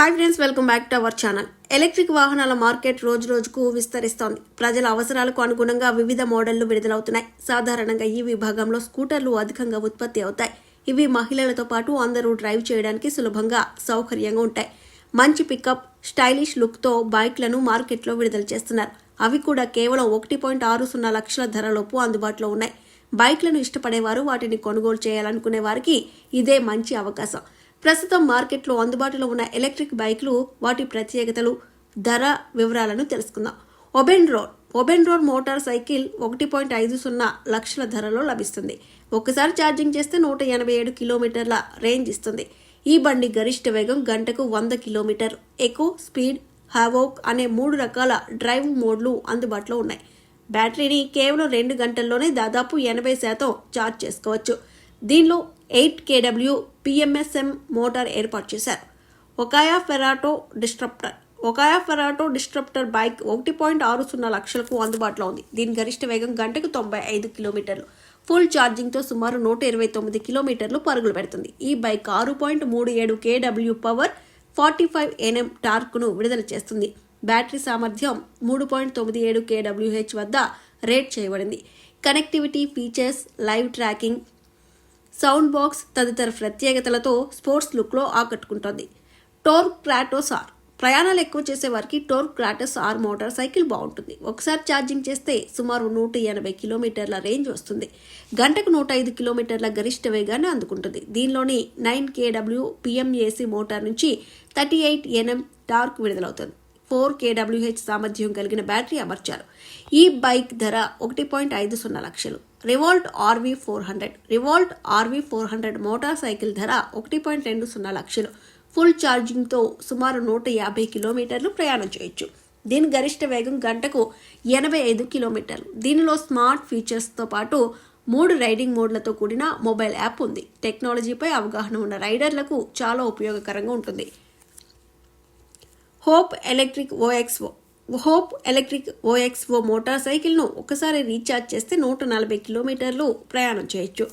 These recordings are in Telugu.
Hi friends welcome back to our channel electric వాహనాల మార్కెట్ రోజు రోజుకు విస్తరిస్తోంది. ప్రజల అవసరాలకు అనుగుణంగా వివిధ మోడళ్ళు విడుదలవుతున్నాయి. సాధారణంగా ఈ విభాగంలో స్కూటర్లు అధికంగా ఉత్పత్తి అవుతాయి. ఇవి మహిళలతో పాటు అందరూ డ్రైవ్ చేయడానికి సులభంగా సౌకర్యంగా ఉంటాయి. మంచి పికప్ స్టైలిష్ లుక్తో బైక్లను మార్కెట్లో విడుదల చేస్తున్నారు. అవి కూడా కేవలం ఒకటి పాయింట్ ఆరు సున్నా లక్షల ధరలోపు అందుబాటులో ఉన్నాయి. బైక్లను ఇష్టపడేవారు వాటిని కొనుగోలు చేయాలనుకునే వారికి ఇదే మంచి అవకాశం. ప్రస్తుతం మార్కెట్లో అందుబాటులో ఉన్న ఎలక్ట్రిక్ బైక్లు వాటి ప్రత్యేకతలు ధర వివరాలను తెలుసుకుందాం. Oben road. Oben road motorcycle ఒకటి పాయింట్ ఐదు సున్నా లక్షల ధరలో లభిస్తుంది. ఒక్కసారి ఛార్జింగ్ చేస్తే నూట ఎనభై ఏడు కిలోమీటర్ల రేంజ్ ఇస్తుంది. ఈ బండి గరిష్ట వేగం గంటకు వంద కిలోమీటర్. ఎకో స్పీడ్ హావోక్ అనే మూడు రకాల డ్రైవ్ మోడ్లు అందుబాటులో ఉన్నాయి. బ్యాటరీని కేవలం రెండు గంటల్లోనే దాదాపు ఎనభై శాతం ఛార్జ్ చేసుకోవచ్చు. దీనిలో ఎయిట్ కేడబ్ల్యూ పిఎంఎస్ఎం మోటార్ ఏర్పాటు చేశారు. Okaya Ferrato disruptor Okaya Ferrato disruptor bike ఒకటి పాయింట్ ఆరు సున్నా లక్షలకు అందుబాటులో ఉంది. దీని గరిష్ట వేగం గంటకు తొంభై ఐదు కిలోమీటర్లు. ఫుల్ ఛార్జింగ్తో సుమారు నూట ఇరవై తొమ్మిది కిలోమీటర్లు పరుగులు పెడుతుంది. ఈ బైక్ ఆరు పాయింట్ మూడు ఏడు కేడబ్ల్యూ పవర్ ఫార్టీ ఫైవ్ ఎన్ఎం టార్క్ను విడుదల చేస్తుంది. బ్యాటరీ సామర్థ్యం మూడు పాయింట్ తొమ్మిది ఏడు కేడబ్ల్యూహెచ్ వద్ద రేట్ చేయబడింది. Connectivity features live tracking sound box తదితర ప్రత్యేకతలతో స్పోర్ట్స్ లుక్లో ఆకట్టుకుంటుంది. Tork Kratos R. ప్రయాణాలు ఎక్కువ చేసే వారికి Tork Kratos R motorcycle బాగుంటుంది. ఒకసారి ఛార్జింగ్ చేస్తే సుమారు నూట ఎనభై కిలోమీటర్ల రేంజ్ వస్తుంది. గంటకు నూట ఐదు కిలోమీటర్ల గరిష్ట వేగాన్ని అందుకుంటుంది. దీనిలోని నైన్ కేడబ్ల్యూ పిఎంఏసి మోటార్ నుంచి థర్టీ ఎయిట్ ఎన్ఎం టార్క్ విడుదలవుతుంది. ఫోర్ కేడబ్ల్యూహెచ్ సామర్థ్యం కలిగిన బ్యాటరీ అమర్చారు. ఈ బైక్ ధర ఒకటి పాయింట్ ఐదు సున్నా లక్షలు. Revolt RV four hundred. Revolt RV four hundred motorcycle ధర ఒకటి పాయింట్ రెండు సున్నా లక్షలు. ఫుల్ ఛార్జింగ్తో సుమారు నూట యాభై కిలోమీటర్లు ప్రయాణం చేయొచ్చు. దీని గరిష్ట వేగం గంటకు ఎనభై ఐదు కిలోమీటర్లు. దీనిలో స్మార్ట్ ఫీచర్స్తో పాటు మూడు రైడింగ్ మోడ్లతో కూడిన మొబైల్ యాప్ ఉంది. టెక్నాలజీపై అవగాహన ఉన్న రైడర్లకు చాలా ఉపయోగకరంగా ఉంటుంది. Hop electric OXO Hop electric OXO motor సైకిల్ను ఒకసారి రీఛార్జ్ చేస్తే నూట నలభై కిలోమీటర్లు ప్రయాణం చేయొచ్చు.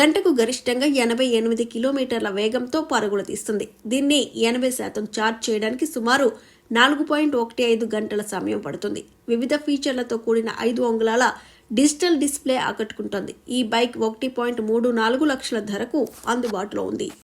గంటకు గరిష్టంగా ఎనభై ఎనిమిది కిలోమీటర్ల వేగంతో పరుగులు తీస్తుంది. దీన్ని ఎనభై శాతం ఛార్జ్ చేయడానికి సుమారు నాలుగు పాయింట్ ఒకటి ఐదు గంటల సమయం పడుతుంది. వివిధ ఫీచర్లతో కూడిన ఐదు అంగుళాల డిజిటల్ డిస్ప్లే ఆకట్టుకుంటోంది. ఈ బైక్ ఒకటి పాయింట్ మూడు నాలుగు లక్షల ధరకు అందుబాటులో ఉంది.